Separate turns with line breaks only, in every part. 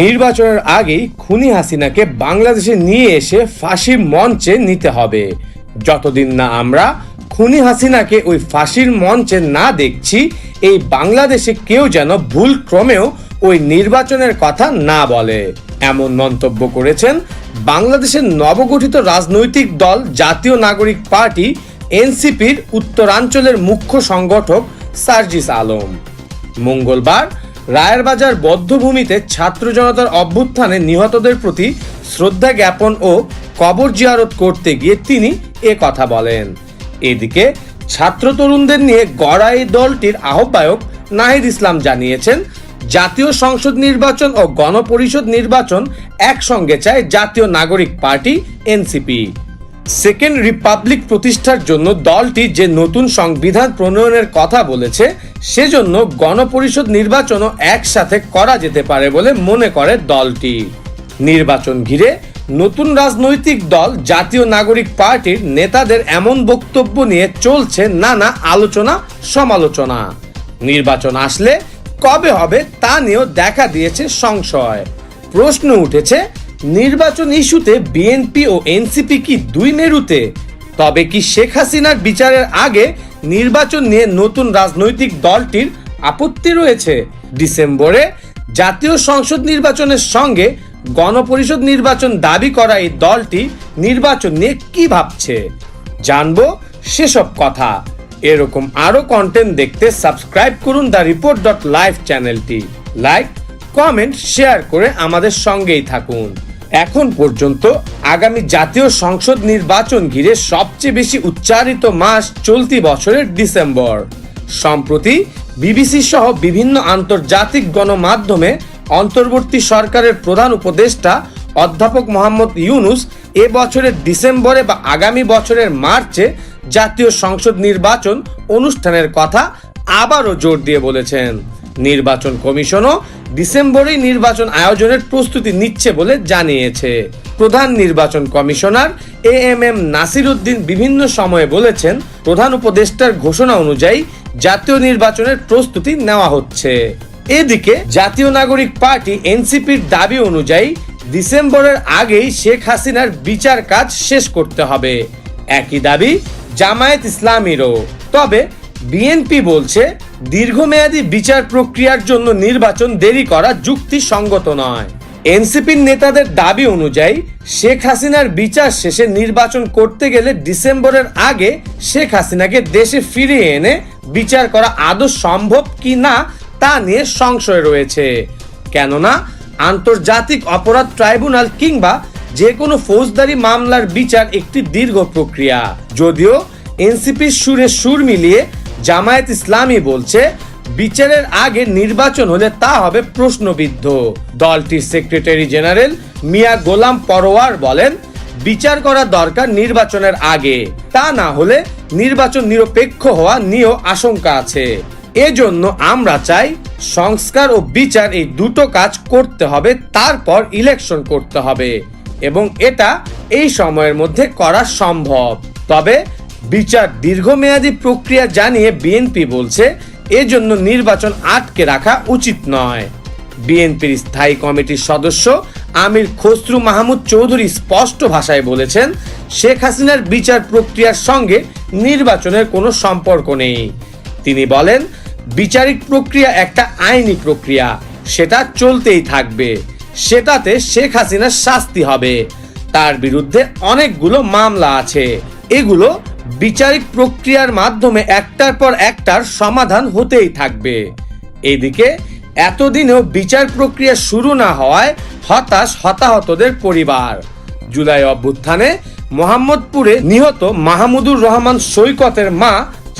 নির্বাচনের আগেই খুনি হাসিনাকে বাংলাদেশে নিয়ে এসে ফাঁসির মঞ্চে নিতে হবে যতদিন না আমরা খুনি হাসিনাকে ওই ফাঁসির মঞ্চে না দেখছি এই বাংলাদেশে কেউ যেন ভুল ক্রমেও ওই নির্বাচনের কথা না বলে এমন মন্তব্য করেছেন বাংলাদেশের নবগঠিত রাজনৈতিক দল জাতীয় নাগরিক পার্টি এনসিপির উত্তরাঞ্চলের মুখ্য সংগঠক সার্জিস আলম মঙ্গলবার রায়ের বাজার বদ্ধভূমিতে ছাত্র জনতার অভ্যুত্থানে নিহতদের প্রতি শ্রদ্ধা জ্ঞাপন ও কবর জিয়ারত করতে গিয়ে তিনি এ কথা বলেন এদিকে ছাত্র তরুণদের নিয়ে গড়াই দলটির আহ্বায়ক নাহিদ ইসলাম জানিয়েছেন জাতীয় সংসদ নির্বাচন ও গণপরিষদ নির্বাচন একসঙ্গে চায় জাতীয় নাগরিক পার্টি এনসিপি সেকেন্ড রিপাবলিক প্রতিষ্ঠার জন্য দলটি যে নতুন সংবিধান প্রণয়নের কথা বলেছে সেজন্য গণপরিষদ নির্বাচনও একসাথে করা যেতে পারে বলে মনে করে দলটি নির্বাচন ঘিরে নতুন রাজনৈতিক দল জাতীয় নাগরিক পার্টির নেতাদের এমন বক্তব্য নিয়ে চলছে নানা আলোচনা সমালোচনা নির্বাচন আসলে কবে হবে তা নিয়েও দেখা দিয়েছে সংশয় প্রশ্ন উঠেছে নির্বাচন ইস্যুতে বিএনপি ও এনসিপি কি দুই মেরুতে তবে কি শেখ হাসিনার বিচারের আগে নির্বাচন নিয়ে নতুন রাজনৈতিক দলটির আপত্তি রয়েছে ডিসেম্বরে জাতীয় সংসদ নির্বাচনের সঙ্গে গণপরিষদ নির্বাচন দাবি করা এই দলটি নির্বাচন নিয়ে কি ভাবছে জানবো সেসব কথা এরকম আরও কন্টেন্ট দেখতে সাবস্ক্রাইব করুন দ্য রিপোর্ট ডট লাইভ চ্যানেলটি লাইক কমেন্ট শেয়ার করে আমাদের সঙ্গেই থাকুন এখন পর্যন্ত আগামী জাতীয় সংসদ নির্বাচন ঘিরে সবচেয়ে বেশি উচ্চারিত মাস চলতি বছরের ডিসেম্বর সম্প্রতি বিবিসি সহ বিভিন্ন আন্তর্জাতিক গণমাধ্যমে অন্তর্বর্তী সরকারের প্রধান উপদেষ্টা অধ্যাপক মোহাম্মদ ইউনুস এ বছরের ডিসেম্বরে বা আগামী বছরের মার্চে জাতীয় সংসদ নির্বাচন অনুষ্ঠানের কথা আবারও জোর দিয়ে বলেছেন নির্বাচন কমিশনও ডিসেম্বরেই নির্বাচন আয়োজনের প্রস্তুতি নিচ্ছে বলে জানিয়েছে প্রধান নির্বাচন commissioner A M M Nasir Uddin বিভিন্ন সময়ে বলেছেন প্রধান উপদেষ্টার ঘোষণা অনুযায়ী জাতীয় নির্বাচনের প্রস্তুতি নেওয়া হচ্ছে এদিকে জাতীয় নাগরিক পার্টি এনসিপির দাবি অনুযায়ী ডিসেম্বরের আগেই শেখ হাসিনার বিচার কাজ শেষ করতে হবে একই দাবি জামায়াত ইসলামীরও তবে বিএনপি বলছে দীর্ঘমেয়াদী বিচার প্রক্রিয়ার জন্য নির্বাচন দেরি করা যুক্তিসঙ্গত নয় এনসিপির নেতাদের দাবি অনুযায়ী শেখ হাসিনার বিচার শেষে নির্বাচন করতে গেলে ডিসেম্বরের আগে শেখ হাসিনাকে দেশে ফিরিয়ে এনে বিচার করা আদৌ সম্ভব কি না তা নিয়ে সংশয় রয়েছে কেননা আন্তর্জাতিক অপরাধ ট্রাইব্যুনাল কিংবা যে কোনো ফৌজদারি মামলার বিচার একটি দীর্ঘ প্রক্রিয়া যদিও এনসিপির সুরে সুর মিলিয়ে জামায়াত ইসলামী বলছে বিচারের আগে নির্বাচন হলে তা হবে প্রশ্নবিদ্ধ দলটির সেক্রেটারি জেনারেল মিয়া গোলাম পরোয়ার বলেন বিচার করা দরকার নির্বাচনের আগে তা না হলে নির্বাচন নিরপেক্ষ হওয়া নিয়েও আশঙ্কা আছে এজন্য আমরা চাই সংস্কার ও বিচার এই দুটো কাজ করতে হবে তারপর ইলেকশন করতে হবে এবং এটা এই সময়ের মধ্যে করা সম্ভব তবে বিচার দীর্ঘমেয়াদী প্রক্রিয়া জানিয়ে বিএনপি বলছে এজন্য নির্বাচন আটকে রাখা উচিত নয় বিএনপির স্থায়ী কমিটির সদস্য আমির খসরু মাহমুদ চৌধুরী স্পষ্ট ভাষায় বলেছেন শেখ হাসিনার বিচার প্রক্রিয়ার সঙ্গে নির্বাচনের কোনো সম্পর্ক নেই তিনি বলেন বিচারিক প্রক্রিয়া একটা আইনি প্রক্রিয়া সেটা চলতেই থাকবে সেটাতে শেখ হাসিনার শাস্তি হবে তার বিরুদ্ধে অনেকগুলো মামলা আছে এগুলো বিচারিক প্রক্রিয়ার মাধ্যমে একটার পর একটার সমাধান হতেই থাকবে এদিকে এতদিনেও বিচার প্রক্রিয়া শুরু না হওয়ায় হতাশ হতাহতদের পরিবার জুলাই অভ্যুত্থানে মোহাম্মদপুরে নিহত মাহমুদুর রহমান সৈকতের মা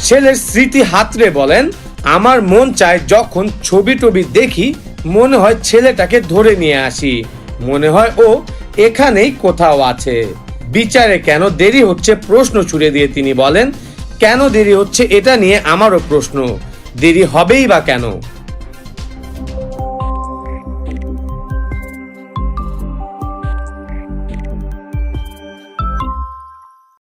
ছেলের স্মৃতি হাতরে বলেন আমার মন চায় যখন ছবি টবি দেখি মনে হয় ছেলেটাকে ধরে নিয়ে আসি মনে হয় ও এখানেই কোথাও আছে বিচারে কেন দেরি হচ্ছে প্রশ্ন ছুড়ে দিয়ে তিনি বলেন কেন দেরি হচ্ছে এটা নিয়ে আমারও প্রশ্ন দেরি হবেই বা কেন